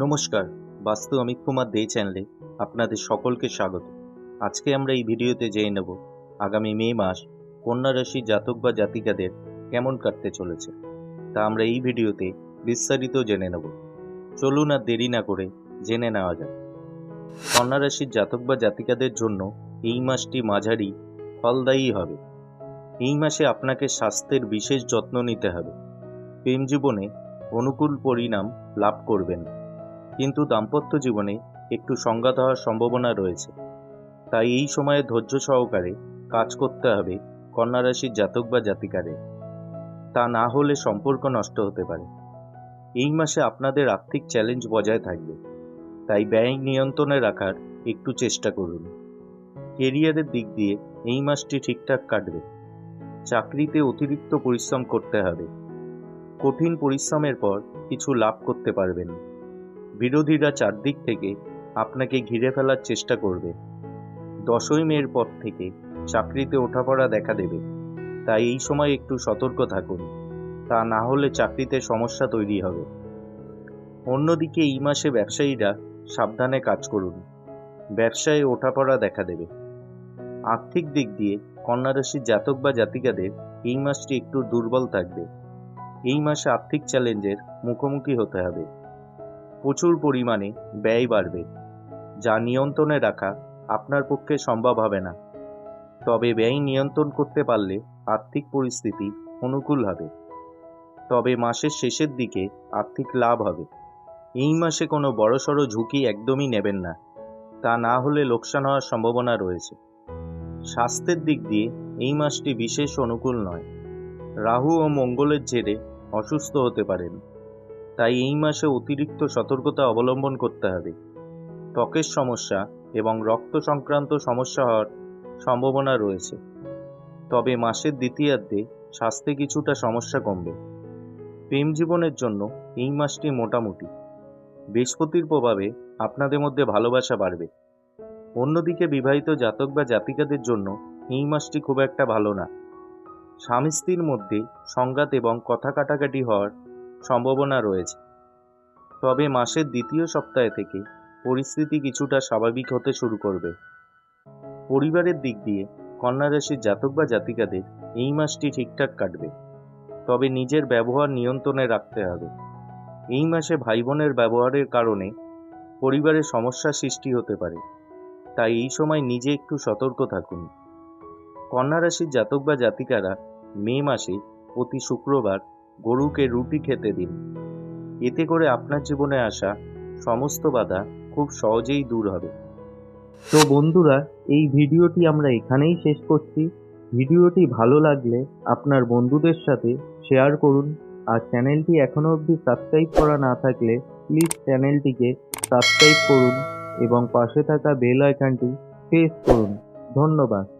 নমস্কার, বাস্তু অমিত কুমার দে চ্যানেলে আপনাদের সকলকে স্বাগত। আজকে আমরা এই ভিডিওতে জেনে নেব, আগামী মে মাস কন্যা রাশি জাতক বা জাতিকাদের কেমন কাটতে চলেছে। তা আমরা এই ভিডিওতে বিস্তারিত জেনে নেব। চলুন আর দেরি না করে জেনে নেওয়া যাক। কন্যা রাশির জাতক বা জাতিকাদের জন্য এই মাসটি মাঝারি ফলদায়ী হবে। এই মাসে আপনাকে স্বাস্থ্যের বিশেষ যত্ন নিতে হবে। প্রেম জীবনে অনুকূল পরিণাম লাভ করবেন। কিন্তু দাম্পত্য জীবনে একটু সংঘাত হওয়ার সম্ভাবনা রয়েছে। তাই এই সময়ে ধৈর্য সহকারে কাজ করতে হবে কন্যা রাশির জাতক বা জাতিকারে তা না হলে সম্পর্ক নষ্ট হতে পারে। এই মাসে আপনাদের আর্থিক চ্যালেঞ্জ বজায় থাকবে। তাই ব্যয় নিয়ন্ত্রণে রাখার একটু চেষ্টা করুন। কেরিয়ারের দিক দিয়ে এই মাসটি ঠিকঠাক কাটবে। চাকরিতে অতিরিক্ত পরিশ্রম করতে হবে। কঠিন পরিশ্রমের পর কিছু লাভ করতে পারবেন। বিরোধীরা চারদিক থেকে আপনাকে ঘিরে ফেলার চেষ্টা করবে। দশই মের পর থেকে চাকরিতে ওঠাপড়া দেখা দেবে। তাই এই সময় একটু সতর্ক থাকুন। তা না হলে চাকরিতে সমস্যা তৈরি হবে। অন্যদিকে এই মাসে ব্যবসায়ীরা সাবধানে কাজ করুন। ব্যবসায় ওঠাপড়া দেখা দেবে। আর্থিক দিক দিয়ে কন্যা রাশির জাতক বা জাতিকাদের এই মাসটি একটু দুর্বল থাকবে। এই মাসে আর্থিক চ্যালেঞ্জের মুখোমুখি হতে হবে। প্রচুর পরিমাণে ব্যয় বাড়বে, যা নিয়ন্ত্রণে রাখা আপনার পক্ষে সম্ভব হবে না। তবে ব্যয় নিয়ন্ত্রণ করতে পারলে আর্থিক পরিস্থিতি অনুকূল হবে। তবে মাসের শেষের দিকে আর্থিক লাভ হবে। এই মাসে কোনো বড়সড় ঝুঁকি একদমই নেবেন না। তা না হলে লোকসান হওয়ার সম্ভাবনা রয়েছে। স্বাস্থ্যের দিক দিয়ে এই মাসটি বিশেষ অনুকূল নয়। রাহু ও মঙ্গলের জেরে অসুস্থ হতে পারেন। তাই এই মাসে অতিরিক্ত সতর্কতা অবলম্বন করতে হবে। ত্বকের সমস্যা এবং রক্ত সংক্রান্ত সমস্যা হওয়ার সম্ভাবনা রয়েছে। তবে মাসের দ্বিতীয়ার্ধে স্বাস্থ্যে কিছুটা সমস্যা কমবে। প্রেম জীবনের জন্য এই মাসটি মোটামুটি। বৃহস্পতির প্রভাবে আপনাদের মধ্যে ভালোবাসা বাড়বে। অন্যদিকে বিবাহিত জাতক বা জাতিকাদের জন্য এই মাসটি খুব একটা ভালো না। স্বামী স্ত্রীর মধ্যে সংঘাত এবং কথা কাটাকাটি হওয়ার সম্ভাবনা রয়েছে। তবে মাসের দ্বিতীয় সপ্তাহে থেকে পরিস্থিতি কিছুটা স্বাভাবিক হতে শুরু করবে। পরিবারের দিক দিয়ে কন্যা রাশির জাতক বা জাতিকাদের এই মাসটি ঠিকঠাক কাটবে। তবে নিজের ব্যবহার নিয়ন্ত্রণে রাখতে হবে। এই মাসে ভাই বোনের ব্যবহারের কারণে পরিবারে সমস্যা সৃষ্টি হতে পারে। তাই এই সময় নিজে একটু সতর্ক থাকুন। কন্যা রাশির জাতক বা জাতিকারা মে মাসে প্রতি শুক্রবার গরুকে রুটি খেতে দিন। এতে করে আপনার জীবনে আসা সমস্ত বাধা খুব সহজেই দূর হবে। তো বন্ধুরা, এই ভিডিওটি আমরা এখানেই শেষ করছি। ভিডিওটি ভালো লাগলে আপনার বন্ধুদের সাথে শেয়ার করুন। আর চ্যানেলটি এখনও অবধি সাবস্ক্রাইব করা না থাকলে প্লিজ চ্যানেলটিকে সাবস্ক্রাইব করুন এবং পাশে থাকা বেল আইকনটি প্রেস করুন। ধন্যবাদ।